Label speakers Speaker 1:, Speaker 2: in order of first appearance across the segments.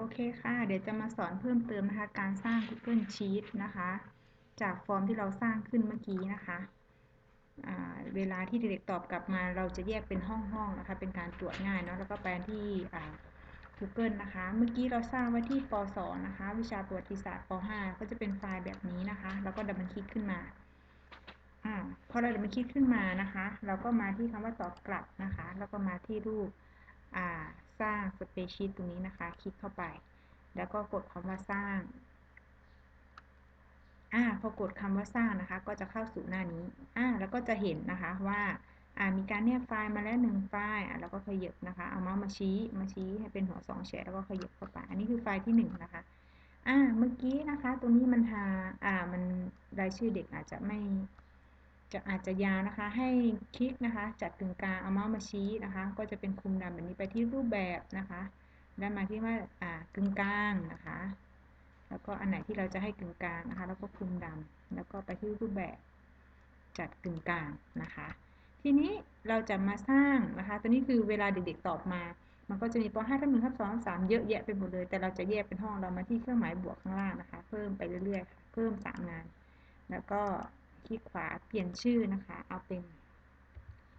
Speaker 1: โอเคค่ะ เดี๋ยวจะมาสอนเพิ่มเติมนะคะ การสร้าง Google Sheet นะคะ จากฟอร์มที่เราสร้างขึ้นเมื่อกี้นะคะเวลาที่เด็กตอบกลับมา เราจะแยกเป็นห้องๆนะคะ เป็นการตรวจง่ายเนาะ แล้วก็แปลที่ Google นะคะ เมื่อกี้เราสร้างไว้ที่ป .2 นะคะ วิชาประวัติศาสตร์ป .5 ก็จะเป็นไฟล์แบบนี้นะคะ แล้วก็ดับเบิลคลิกขึ้นมาอพอเราดับเบิลคลิกขึ้นมานะคะ เราก็มาที่คำว่าตอบกลับนะคะ แล้วก็มาที่รูป สร้างสเปซชีตตรงนี้นะคะ คลิกเข้าไป แล้วก็กดคำว่าสร้างอ่าพอกดคำว่าสร้างนะคะ ก็จะเข้าสู่หน้านี้อ่าแล้วก็จะเห็นนะคะว่าอ่ามีการแนบไฟล์มาแล้วหนึ่งไฟล์อ่าแล้วก็ขยับนะคะ เอาเมาส์มาชี้มาชี้ให้เป็นหัวสองแฉกแล้วก็ขยับเข้าไป อันนี้คือไฟล์ที่หนึ่งนะคะอ่าเมื่อกี้นะคะ ตรงนี้มันหาอ่ามันรายชื่อเด็กอาจจะไม่ จะอาจจะยาวนะคะ ให้คลิกนะคะ จัดกึ่งกลางเอาเมาส์มาชี้นะคะ ก็จะเป็นคุมดำแบบนี้ไปที่รูปแบบนะคะได้มาที่ว่าอ่ากึ่งกลางนะคะ แล้วก็อันไหนที่เราจะให้กึ่งกลางนะคะ แล้วก็คุมดำแล้วก็ไปที่รูปแบบจัดกึ่งกลางนะคะ ทีนี้เราจะมาสร้างนะคะ ตัวนี้คือเวลาเด็กๆตอบมา มันก็จะมีป .5 ทับ1ทับ2ทับ3เยอะแยะไปหมดเลย แต่เราจะแยกเป็นห้องเรามาที่เครื่องหมายบวกข้างล่างนะคะ เพิ่มไปเรื่อยๆ เพิ่ม3งาน แล้วก็ คลิกขวาเปลี่ยนชื่อนะคะ เอาเป็น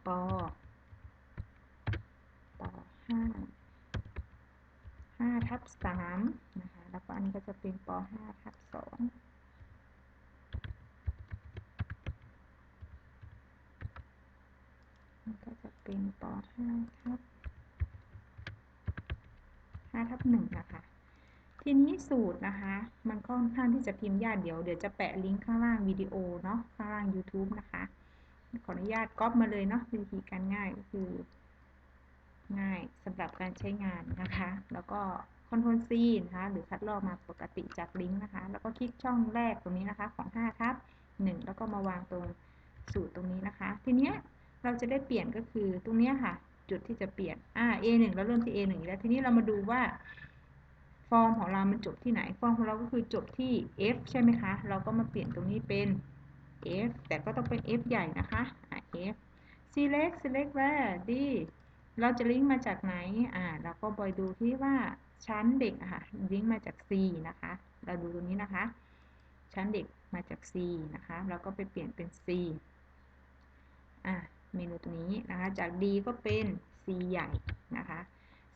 Speaker 1: ปปห้าห้าทับสามนะคะ แล้วก็อันนี้ก็จะเป็นปห้าทับสองนี่ก็จะเป็นปห้าทับห้าทับหนึ่งนะคะ ทีนี้สูตรนะคะ มันค่อนข้างที่จะพิมพ์ยากเดี๋ยวเดี๋ยวจะแปะลิงก์ข้างล่างวิดีโอเนาะข้างล่าง YouTube นะคะ ขออนุญาตก๊อปมาเลยเนาะวิธีการง่ายก็คือ ง่ายสำหรับการใช้งานนะคะ แล้วก็ Ctrl C นะคะ หรือคัดลอกมาปกติจากลิงก์นะคะ แล้วก็คลิกช่องแรกตรงนี้นะคะ ของ5ทับ1แล้วก็มาวางตรงสูตรตรงนี้นะคะ ทีเนี้ยเราจะได้เปลี่ยนก็คือตรงนี้ค่ะ จุดที่จะเปลี่ยนอ่า A1 เราเริ่มที่ A1 แล้วทีนี้เรามาดูว่า ฟอร์มของเรามันจบที่ไหน ฟอร์มของเราก็คือจบที่ f ใช่ไหมคะ เราก็มาเปลี่ยนตรงนี้เป็น f แต่ก็ต้องเป็น f ใหญ่นะคะ f select select where d เราจะลิงก์มาจากไหน อ่า เราก็บอยดูที่ว่าชั้นเด็กอะค่ะ ลิงก์มาจาก c นะคะ เราดูตรงนี้นะคะ ชั้นเด็กมาจาก c นะคะ เราก็ไปเปลี่ยนเป็น c อ่า เมนูตรงนี้นะคะ จาก d ก็เป็น c ใหญ่นะคะ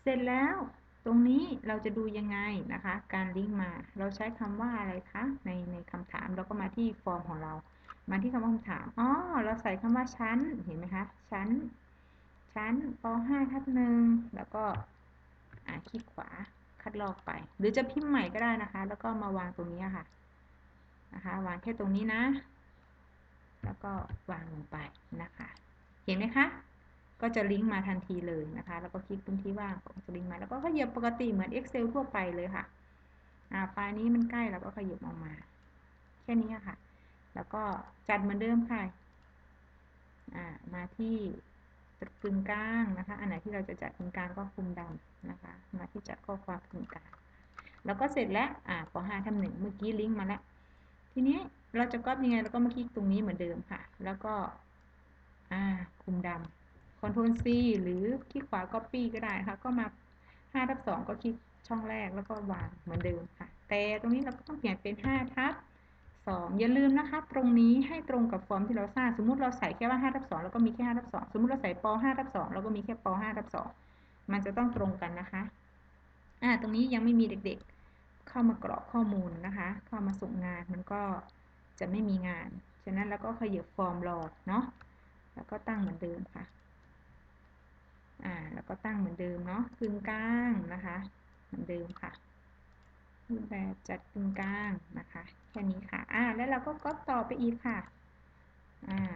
Speaker 1: เสร็จแล้ว ตรงนี้เราจะดูยังไงนะคะ การลิงก์มา เราใช้คำว่าอะไรคะในในคำถามเราก็มาที่ฟอร์มของเรา มาที่คำว่าคำถามอ๋อเราใส่คำว่าชั้นเห็นไหมคะชั้นชั้นป .5 ทับหนึ่งแล้วก็อ่าคลิกขวาคัดลอกไป หรือจะพิมพ์ใหม่ก็ได้นะคะ แล้วก็มาวางตรงนี้ค่ะนะคะวางแค่ตรงนี้นะ แล้วก็วางลงไปนะคะ เห็นไหมคะ ก็จะลิงก์มาทันทีเลยนะคะ แล้วก็คลิกตรงที่ว่างก็จะลิงก์มา แล้วก็ขยับปกติเหมือน Excel ทั่วไปเลยค่ะอ่าไฟล์นี้มันใกล้แล้วก็ขยับออกมา แค่นี้ค่ะ แล้วก็จัดเหมือนเดิมค่ะอ่ามาที่กึ่งกลางนะคะ อันไหนที่เราจะจัดกึ่งกลางก็คุมดำนะคะ มาที่จัดข้อความกึ่งกลางแล้วก็เสร็จแล้วอ่าป .5 ทำหนึ่งเมื่อกี้ลิงก์มาแล้ว ทีนี้เราจะก๊อปยังไงเราก็มาคลิกตรงนี้เหมือนเดิมค่ะ แล้วก็อ่าคุมดำ Ctrl C หรือคลิกขวา Copy ก็ได้ค่ะ ก็มา5ทับ2ก็คลิกช่องแรกแล้วก็วางเหมือนเดิมค่ะ แต่ตรงนี้เราก็ต้องเปลี่ยนเป็น5ทับ2อย่าลืมนะคะ ตรงนี้ให้ตรงกับฟอร์มที่เราสร้าง สมมุติเราใส่แค่ว่า5ทับ2แล้วก็มีแค่5ทับ2สมมุติเราใส่ป5ทับ2แล้วก็มีแค่ป5ทับ2มันจะต้องตรงกันนะคะอ่าตรงนี้ยังไม่มีเด็กๆ เข้ามากรอกข้อมูลนะคะ เข้ามาส่งงานมันก็จะไม่มีงาน ฉะนั้นเราก็ขยับฟอร์มรอเนาะแล้วก็ตั้งเหมือนเดิมค่ะ อ่าแล้วก็ตั้งเหมือนเดิมเนาะกึ่งกลางนะคะ เหมือนเดิมค่ะรูปแบบจัดกึ่งกลางนะคะแค่นี้ค่ะอ่าแล้วเราก็ก๊อปต่อไปอีกค่ะอ่า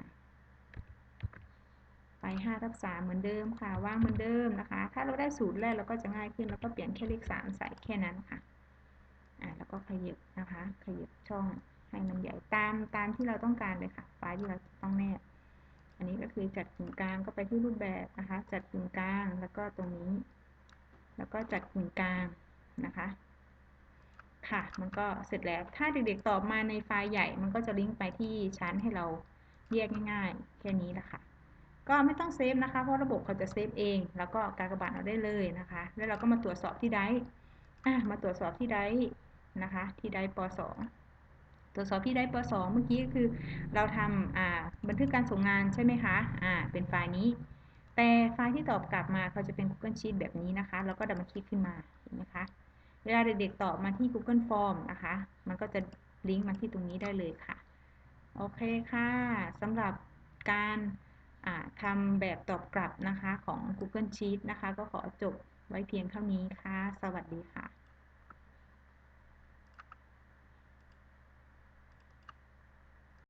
Speaker 1: ไป5ทับ3เหมือนเดิมค่ะว่างเหมือนเดิมนะคะ ถ้าเราได้สูตรแรกเราก็จะง่ายขึ้นแล้วก็เปลี่ยนแค่เลข3ใส่แค่นั้นค่ะอ่าแล้วก็ขยับนะคะ ขยับช่องให้มันใหญ่ตามตามที่เราต้องการเลยค่ะไฟล์ที่เราต้องแนบ อันนี้ก็คือจัดกึ่งกลางก็ไปที่รูปแบบนะคะ จัดกึ่งกลางแล้วก็ตรงนี้ แล้วก็จัดกึ่งกลางนะคะ ค่ะ มันก็เสร็จแล้ว ถ้าเด็กๆตอบมาในไฟล์ใหญ่ มันก็จะลิงก์ไปที่ชั้นให้เราแยกง่ายๆ แค่นี้แหละค่ะ ก็ไม่ต้องเซฟนะคะ เพราะระบบเขาจะเซฟเอง แล้วก็การกระบาดเอาได้เลยนะคะ แล้วเราก็มาตรวจสอบที่ไดอะมาตรวจสอบที่ได้นะคะ ที่ได้ป .2 ตรวจสอบที่ได้ป .2 เมื่อกี้ก็คือเราทำบันทึกการส่งงานใช่ไหมคะอ่าเป็นไฟล์นี้ แต่ไฟล์ที่ตอบกลับมาเขาจะเป็น Google Sheet แบบนี้นะคะแล้วก็ดับเบิลคลิกขึ้นมาเห็นไหมคะเวลาเด็กๆตอบมาที่ Google Form นะคะ มันก็จะลิงก์มาที่ตรงนี้ได้เลยค่ะ โอเคค่ะสำหรับการทำแบบตอบกลับนะคะของ Google Sheet นะคะ ก็ขอจบไว้เพียงเท่านี้ค่ะ สวัสดีค่ะ